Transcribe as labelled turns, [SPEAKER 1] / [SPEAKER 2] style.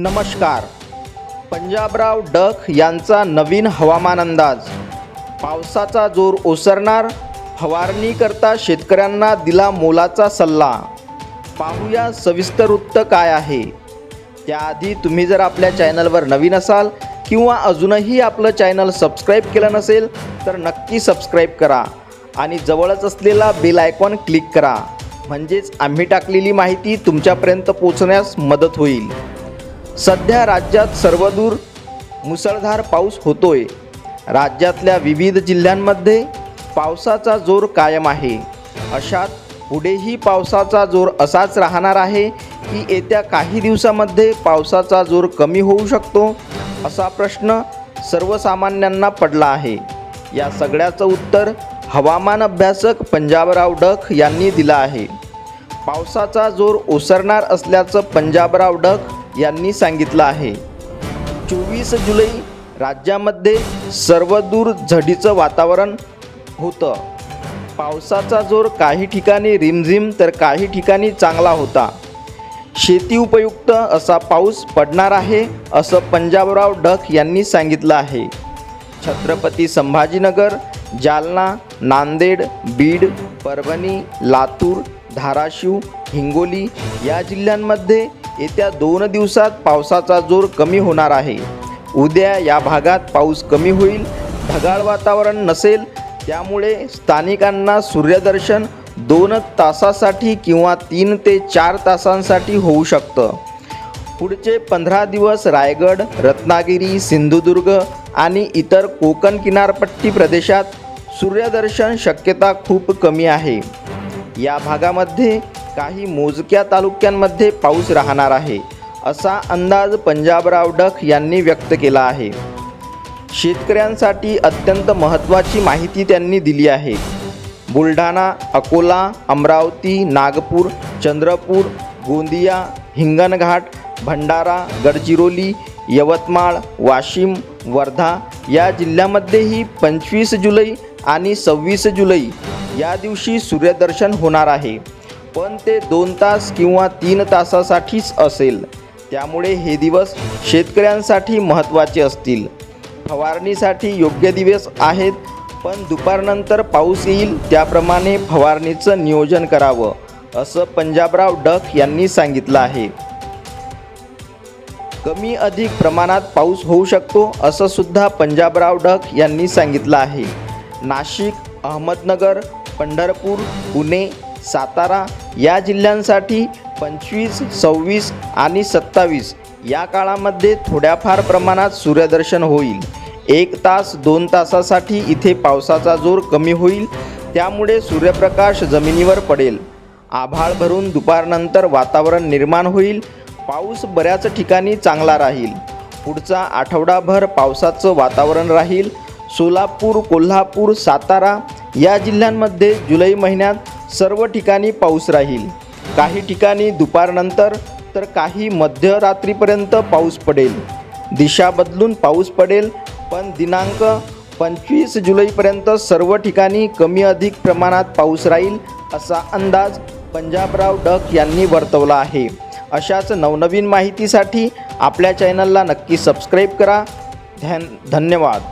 [SPEAKER 1] नमस्कार. पंजाबराव डख यांचा नवीन हवामान अंदाज. पावसाचा जोर ओसरणार फवारणी करता शेतकऱ्यांना दिला मोलाचा सल्ला. पाहूया सविस्तर वृत्त काय आहे. त्याआधी तुम्ही जर आपल्या चॅनलवर नवीन असाल किंवा अजूनही आपलं चॅनल सबस्क्राईब केलं नसेल तर नक्की सबस्क्राईब करा आणि जवळच असलेला बेल आयकॉन क्लिक करा. म्हणजेच आम्ही टाकलेली माहिती तुमच्यापर्यंत पोचण्यास मदत होईल. सध्या राज्यात सर्वदूर मुसळधार पाऊस होतोय. राज्यातल्या विविध जिल्ह्यांमध्ये पावसाचा जोर कायम आहे. अशात पुढेही पावसाचा जोर असाच राहणार आहे की येत्या काही दिवसामध्ये पावसाचा जोर कमी होऊ शकतो असा प्रश्न सर्वसामान्यांना पडला आहे. या सगळ्याचं उत्तर हवामान अभ्यासक पंजाबराव डख यांनी दिलं आहे. पावसाचा जोर ओसरणार असल्याचं पंजाबराव डख यांनी सांगितलं आहे. चोवीस जुलै राज्यामध्ये सर्वदूर झडीचं वातावरण होतं. पावसाचा जोर काही ठिकाणी रिमझिम तर काही ठिकाणी चांगला होता. शेती उपयुक्त असा पाऊस पडणार आहे असं पंजाबराव डक यांनी सांगितलं आहे. छत्रपती संभाजीनगर जालना नांदेड बीड परभणी लातूर धाराशिव हिंगोली या जिल्ह्यांमध्ये येत्या दोन दिवसात पावसाचा जोर कमी होणार आहे. उद्या या भागात पाऊस कमी होईल ढगाळ वातावरण नसेल त्यामुळे स्थानिकांना सूर्यदर्शन दोन तासासाठी किंवा तीन ते चार तासांसाठी होऊ शकतं. पुढचे पंधरा दिवस रायगड रत्नागिरी सिंधुदुर्ग आणि इतर कोकण किनारपट्टी प्रदेशात सूर्यदर्शन शक्यता खूप कमी आहे. या भागामध्ये काही मोजक्या तालुक्यांमध्ये पाऊस राहणार आहे असा अंदाज पंजाबराव डख यांनी व्यक्त केला आहे. शेतकऱ्यांसाठी अत्यंत महत्त्वाची माहिती त्यांनी दिली आहे. बुलढाणा अकोला अमरावती नागपूर चंद्रपूर गोंदिया हिंगणघाट भंडारा गडचिरोली यवतमाळ वाशिम वर्धा या जिल्ह्यामध्येही पंचवीस जुलै आणि सव्वीस जुलै या दिवशी सूर्यदर्शन होणार आहे. पण ते दोन तास किंवा तीन तासासाठीच असेल. त्यामुळे हे दिवस शेतकऱ्यांसाठी महत्त्वाचे असतील. फवारणीसाठी योग्य दिवस आहेत पण दुपारनंतर पाऊस येईल त्याप्रमाणे फवारणीचं नियोजन करावं असं पंजाबराव डक यांनी सांगितलं आहे. कमी अधिक प्रमाणात पाऊस होऊ शकतो असं सुद्धा पंजाबराव डक यांनी सांगितलं आहे. नाशिक अहमदनगर पंढरपूर पुणे सातारा या जिल्ह्यांसाठी पंचवीस सव्वीस आणि सत्तावीस या काळामध्ये थोड्याफार प्रमाणात सूर्यदर्शन होईल. एक तास दोन तासासाठी इथे पावसाचा जोर कमी होईल. त्यामुळे सूर्यप्रकाश जमिनीवर पडेल. आभाळ भरून दुपारनंतर वातावरण निर्माण होईल. पाऊस बऱ्याच ठिकाणी चांगला राहील. पुढचा आठवडाभर पावसाचं वातावरण राहील. सोलापूर कोल्हापूर सातारा या जिल्ह्यांमध्ये जुलै महिन्यात सर्व ठिकाणी पाऊस राहील. काही ठिकाणी दुपारनंतर तर काही मध्यरात्रीपर्यंत पाऊस पडेल. दिशा बदलून पाऊस पडेल पण दिनांक पंचवीस जुलैपर्यंत सर्व ठिकाणी कमी अधिक प्रमाणात पाऊस राहील असा अंदाज पंजाबराव डक यांनी वर्तवला आहे. अशाच नवनवीन माहितीसाठी आपल्या चॅनलला नक्की सबस्क्राईब करा. धन धन्यवाद.